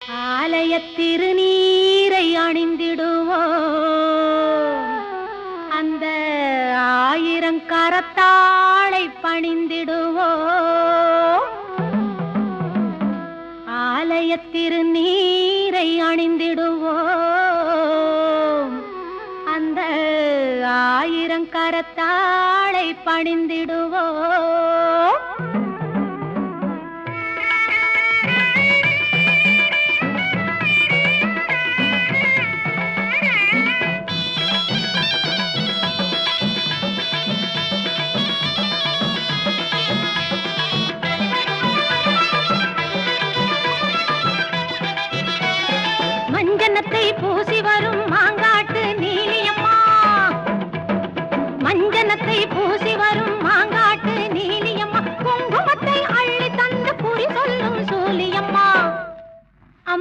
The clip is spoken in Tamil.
ஆலய திருநீரை அணிந்திடுவோம் அந்த ஆயிரம் கரத்தாளை பணிந்திடுவோம் ஆலய திருநீரை அணிந்திடுவோம் அந்த ஆயிரம் கரத்தாளை பணிந்திடுவோம் வண்ணத்தை பூசி வரும் மாங்காய்